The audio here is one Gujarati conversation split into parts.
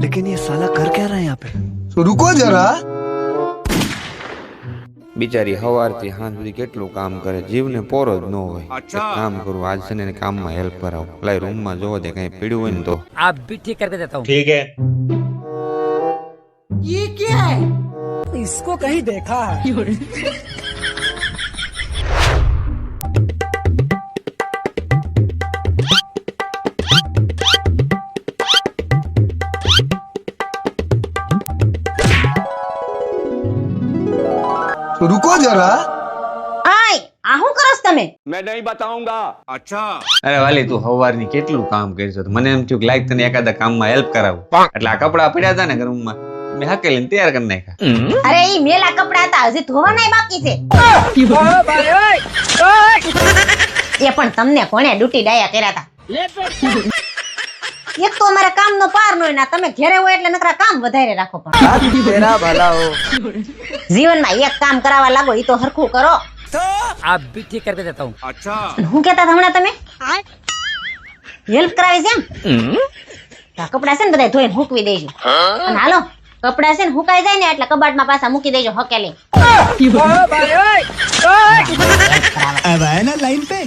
लेकिन ये साला कर क्या रहा है यहाँ पे तो रुको जरा બિચારી સવારથી સાંજ સુધી કેટલું કામ કરે જીવને પોરો જ ન હોય એક કામ કરું આજ છે ને એને કામમાં હેલ્પ કરાવું લાઈ રૂમમાં જોવો દે કઈ પીડ્યું હોય ને તો आप भी ठीक करके देता हूँ ठीक है इसको कहीं देखा है જરા? આય આ હું કરસ તમે? મેં નહીં બતાઉંગા અચ્છા. અરે વાલી તું હવારની કેટલું કામ કરશો? મને એમ થયું લાઈક તને એકાદા કામમાં હેલ્પ કરાવું. એટલે આ કપડા પડ્યા હતા ને રૂમમાં મેં હાકેલીને તૈયાર કરી નાખ્યા. અરે ઈ મેલા કપડા હતા હજી ધોવાના બાકી છે. એ પણ તમને કોણે ડૂટી ડાયા કર્યા હતા? એક તો અમારા કામ નો પાર નો ના તમે ઘેરે હોય એટલે નકરા કામ વધારે રાખો પણ. તેરા ભલા હો જીવનમાં એક કામ કરાવવા લાગો ઈ તો હરખું કરો. તો આપ ઠીક કરી દેતા હું. અચ્છા. હું કહેતા હતા તમે? હેલ્પ કરાવી છે એમ? કપડા છે ને બધા ધોઈને હૂકવી દેજો. અને હાલો કપડા છે ને હુકાઈ જાય ને એટલે કબાટમાં પાછા મૂકી દેજો હકેલી. લાઈન પે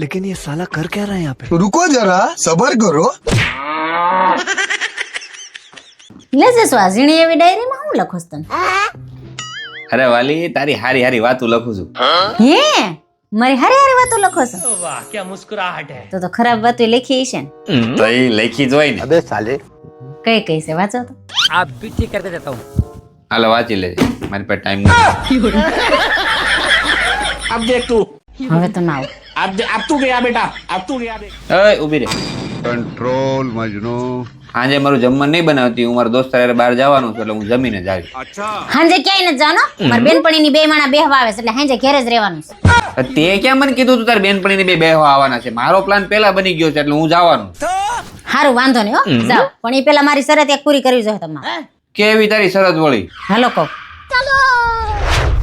लेकिन ये साला कर क्या रहा है यहाँ पे तो रुको जरा सबर करो લેજે સ્વાઝીણી એવી ડાયરીમાં હું લખો છો તમે અરે વાલી તારી હારી હારી વાતું લખું છું હે મારી હારી હારી વાતો લખો છો वाह क्या मुस्कुराहट है તો તો ખરાબ વાતો લખી છે ને તો એ લખી જ હોય ને કઈ કઈ છે વાંચો તો आप भी ठीक करके देता हूँ હાલો વાંચી લેજે મારી પાસે ટાઈમ નથી अब देख तू હવે તો નાવ આપ આપતું ગયા બેટા. આપતું ગયા એ ઊભી રે. કંટ્રોલ મજનો. આજે મારું જમવાનું નહીં બનાવતી. હું મારા દોસ્ત યાર બહાર જવાનું છે એટલે હું જમીને જ આવી. હાંજે ક્યાંય ન જાનો મારા બેનપણી ની બે માણા બેહવા આવે છે એટલે હાંજે ઘેરે જ રહેવાનું છે. તે કેમ મને કીધું તું તાર બેનપણીની બે બેહવા આવવાના છે? મારો પ્લાન પેલા બની ગયો છે એટલે હું જવાનું. હારું વાંધો નહીં હો. જાઓ. પણ એ પહેલા મારી શરત એક પૂરી કરવી જોઈએ તમારે. કેવી તારી શરત વળી? હાલો કહો.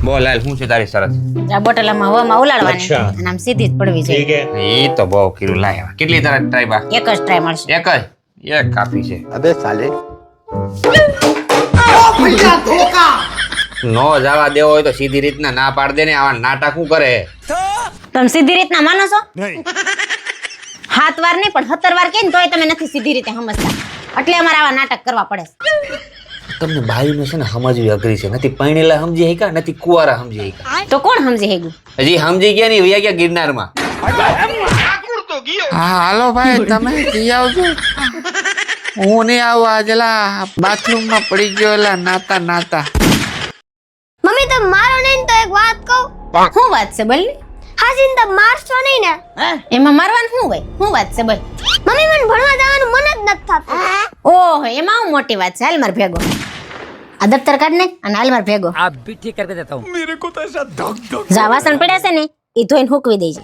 બોલ હાલ શું છે તારી શરત આ બોટલામાં હવામાં ઉલાળવાની અને આમ સીધી જ પડવી ઠીક જોઈએ. એ તો બહુ કીધું લાયા કેટલી તારા ટ્રાય બા? એક જ ટ્રાય મળશે. એક જ? એક કાફી છે. અબે સાલે. નો જવા દેવો હોય તો સીધી રીતના ના પાડ દે ને આવા નાટક શું કરે? તમે સીધી રીતના માનો છો? હાથ વાર નહીં પણ સત્તર વાર કે ને તોય તમે નથી સીધી રીતે સમજતા. એટલે અમારે આવા નાટક કરવા પડે તમને બાયુને છે ને સમજવી અઘરી છે. નથી પૈણેલા સમજી હૈકા નથી કુવારા સમજી હૈકા તો કોણ સમજી હેગું હજી સમજી ગયા નહીં વયા ગયા ગિરનારમાં. હા હાલો ભાઈ તમે જઈ આવજો. હું નહીં આવું આજલા બાથરૂમમાં પડી ગયો એલા નાતા નાતા. મમ્મી તમે મારો નહીં તો એક વાત કહું. શું વાત છે બોલ હાજીન તો મારશો નહીં ને. એમાં મારવાનું શું હોય? શું વાત છે બોલ. મમ્મી મને ભણવા જવાનું મન જ નથી થતું. ઓહો એમાં હું મોટી વાત છે. હાલ માર ભેગો. આ દફતર કાઢ ને અને હાલ માર ભેગો आप भी ठीक करके देता हूँ જા વાસણ પડ્યા છે ને એ ધોઈને હૂકવી દેજે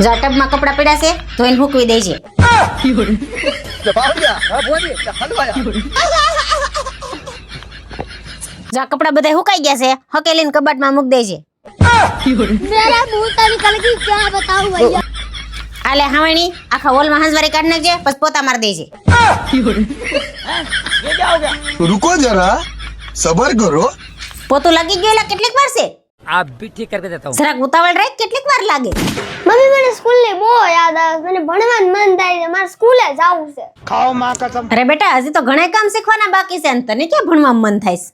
જા ટબમાં કપડા પડ્યા છે ધોઈને હૂકવી દેજે જા કપડા બધા હુકાઈ ગયા છે હકેલીને કબાટમાં મૂક દેજે मेरा मुंह तो निकल गई क्या बताऊं भैया આલે હાવાણી આખા હોલમાં હંસવારી કાઢ નાખજે પછી પોતા માર દેજે. રૂકો જરા સબર કરો. પોતું લાગી ગયું એટલે કેટલીક વાર છે? આપ ભી કરી દેતા હું. જરાક ઉતાવળ રહે કેટલીક વાર લાગે. મમ્મી મને સ્કૂલ ને બહુ યાદ આવે મને ભણવાનું મન થાય છે. મારે સ્કૂલે જવું છે. ખાઓ માં કસમ. અરે બેટા હજી તો ઘણા કામ શીખવાના બાકી છે અને તને કે ભણવામાં મન થાય છે?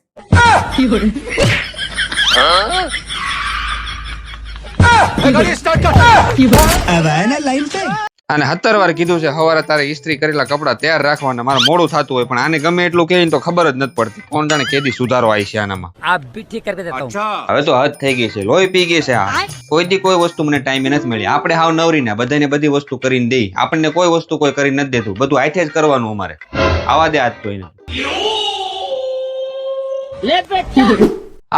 અને સત્તર વાર કીધું છે સવારે તારે ઇસ્ત્રી કરેલા કપડા તૈયાર રાખવાના મારે મોડું થતું હોય પણ આને ગમે એટલું કે તો ખબર જ નથી પડતી. કોણ જાણે કેદી સુધારો આવી છે આનામાં. હવે તો હદ થઈ ગઈ છે લોહી પી ગઈ છે આ. કોઈથી કોઈ વસ્તુ મને ટાઈમે નથી મળી. આપણે હાવ નવરી ને બધાને બધી વસ્તુ કરીને દઈ. આપણને કોઈ વસ્તુ કોઈ કરી નથી દેતું. બધું આથે જ કરવાનું અમારે. આવા દે આજ કોઈને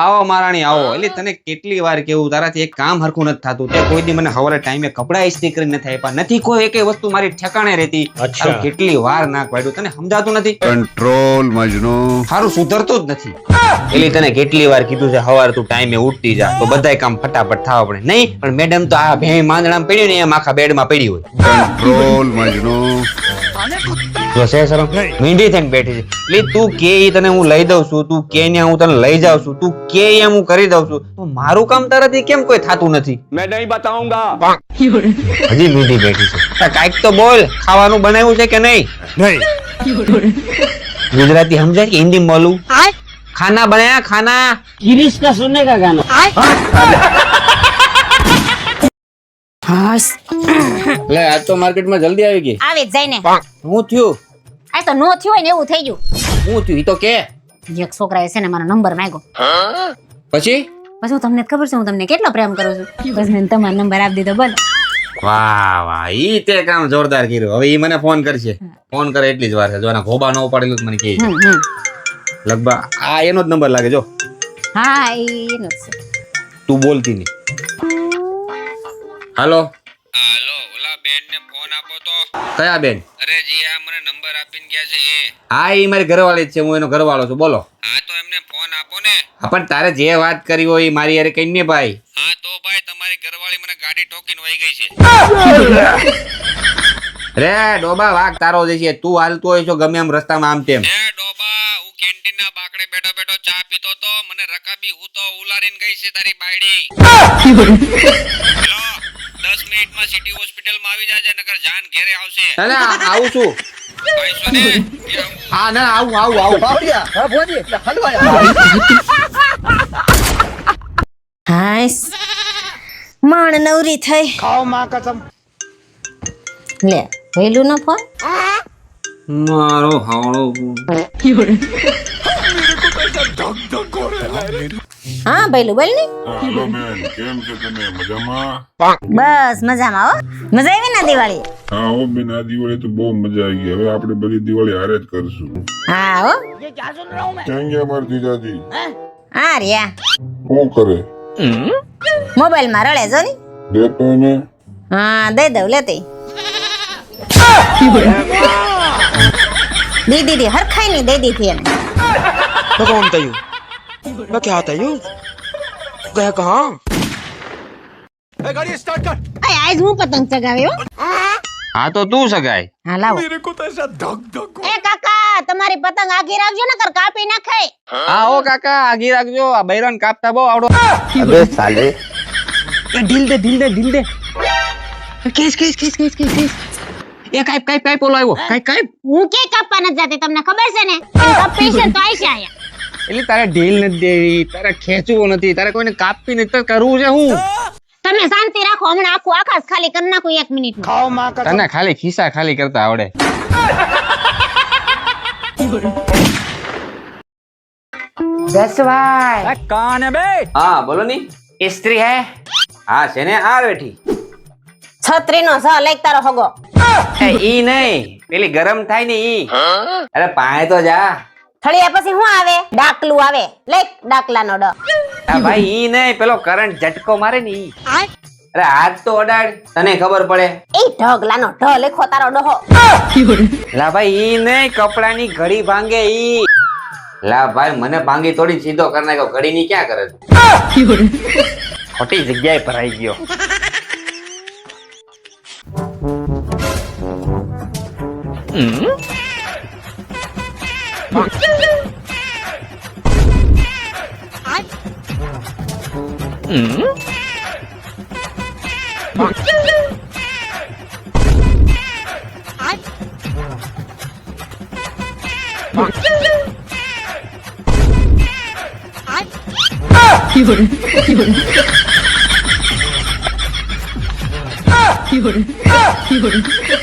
આવો મારાણી આવો. એટલે તને કેટલી વાર કેવું તારાથી એક કામ હરખું નથી થતું. તે કોઈ દી મને હવારે ટાઈમે કપડા ઇસ્ત્રી કરીને નથી આપ્યા. નથી કોઈ એકે વસ્તુ મારી ઠેકાણે રહેતી. કેટલી વાર નાક વાળ્યું તને સમજાતું નથી? કંટ્રોલ મજનો. સારું સુધરતું જ નથી. એટલે તને કેટલી વાર કીધું છે હવાર તું ટાઈમે ઉઠતી જા. તો બધાય કામ ફટાફટ થવા પડે. નહીં પણ મેડમ તો આ ભેં માંદડામાં પડ્યું ને એમ આખા બેડમાં પડી હોય. કંટ્રોલ મજનુ. મીંડી થઈને બેઠી છે. એટલે તું કે ઈ તને હું લઈ દઉં છું તું કે ને હું તને લઈ જાઉં છું તું કે એમ હું કરી દઉં છું. તો મારું કામ તારાથી કેમ કોઈ થાતું નથી? મેં નહીં બતાવુંગા. હજી મીંડી બેઠી છે. કાંઈક તો બોલ ખાવાનું બનાવ્યું છે કે નહીં? ગુજરાતી સમજાય કે હિન્દી બોલું ખાના બનાયા ખાના. ગિરીશ કા સુને કા ગાના હાસ લે આજ તો માર્કેટમાં જલ્દી આવી ગઈ. આવે જાય ને. હું થયું? આ તો નો થયું હોય ને એવું થઈ ગયું. હું થયું? ઈ તો કે. એક છોકરાએ છે ને મારો નંબર માંગ્યો. પછી? પછી હું તમને ખબર છે હું તમને કેટલો પ્રેમ કરું છું. પછી મને તમારો નંબર આપી દીધો બોલો. વાહ વાહ. ઈ તે કામ જોરદાર કર્યું. હવે ઈ મને ફોન કરશે. ફોન કરે એટલી જ વાર છે. જો આના ખોબા ન ઉપાડેલું મને કહે લગભગ આ એનો જ નંબર લાગે જો. હા એનો જ છે. તું બોલતી નહીં. હાલો. હાલો ઓલા બેન ને ફોન આપો તો. કયા બેન? અરે જી આ મને નંબર આપીને ગયા છે એ. હા એ મારી ઘરવાળી છે હું એનો ઘરવાળો છું બોલો. હા તો એમને ફોન આપો ને. હા પણ તારે જે વાત કરી હોય મારી યારે કઈ ને ભાઈ. હા તો ભાઈ તમારી ઘરવાળી મને ગાડી ટોકીને વહી ગઈ છે. રે ડોબા વાઘ તારો જે છે તું હાલતો હોય છો ગમે એમ રસ્તામાં આમ તેમ. એ ડોબા હું કેન્ટીન ના બાકડે બેઠો બેઠો ચા પીતો તો મને રકાબી હું તો ઉલારીને ગઈ છે તારી બાયડી. હેલો? આવી જાજે નકર જાન ઘેરે આવશે. ના આવું છું. હા ના આવું આવું આવું. હા ભોજી હલવાયા હાઈસ માણ નવરી થઈ. ખાઓ માં કસમ. લે વેલું નો ફોન મારો હાવળો હા ભઈલું બોલ બસ મજામાં હો. મજા આવી ને દિવાળી? હા, હો. બહુ મજા આવી ગઈ આપણે બધી દિવાળી હારે જ કરશું હા હો ક્યાં ગયા મારા જીજાજી કરે મોબાઈલમાં રડે જો ની. હા, દઈ દઉં લેતી દી દીદી, હરખાઈ ની દઈ દીધી એને. तो कौन तयू मैं क्या तयू गया कहाँ गाड़ी स्टार्ट कर અય આજ હું પતંગ ચગાવ્યો હા તો તું સગાય હા લાવો मेरे को तो ऐसा धक धक એ કાકા તમારી પતંગ આગી રાખજો ને કર કાપી નાખે હા ઓ કાકા આગી રાખજો આ બૈરાન કાપતા બહુ આવડો અબે સાલે ઢીલ દે ઢીલ દે ઢીલ દે કેસ કેસ કેસ કેસ કેસ કેસ એ કાઈ કાઈ કાઈ પોલો કાઈ કાઈ? હું કે કાપવા ન જાતી? તમને ખબર છે ને? કપી તો આઈ છે આયા એટલે તારે ઢીલ નથી દેવી તારે ખેંચવું નથી તારે કોઈને કાપી નથી કરવું છે હું? તમે શાંતિ રાખો હમણાં આખું આકાશ ખાલી કરી નાખું એક મિનિટ તને ખાલી ખિસ્સા ખાલી કરતા આવડે. જસવાય કાન બે? હા બોલો ની. ઇસ્ત્રી હે? હા છે ને આ બેઠી. છત્રી નો સ લેખ તારો હગો. એ ઈ નહીં. પેલી ગરમ થાય ને ઈ. અરે પાણી તો જા. થળિયા પછી શું આવે? ડાકલું આવે. લેક ડાકલાનો ડ. આ ભાઈ ઈ નહીં પેલો કરંટ ઝટકો મારે ને ઈ. અરે હાથ તો અડાડ. તને ખબર પડે. એ ઢગલાનો ઢ લેખો તારો ડહો. લા ભાઈ ઈ નહીં કપડાની ઘડી ભાંગે ઈ. લા ભાઈ મને ભાંગી તોડી સીધો કરી નાખ્યો. ઘડી ની ક્યાં કરે તું ખોટી જગ્યાએ ભરાઈ ગયો. 응? 응? 이걸 이걸 이걸 이걸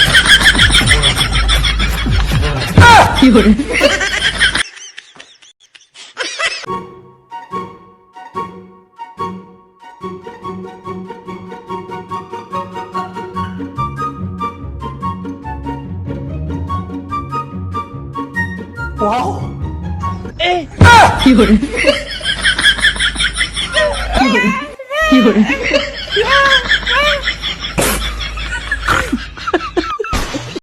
비오래. 와우. 에. 비오래. 비오래. 비오래.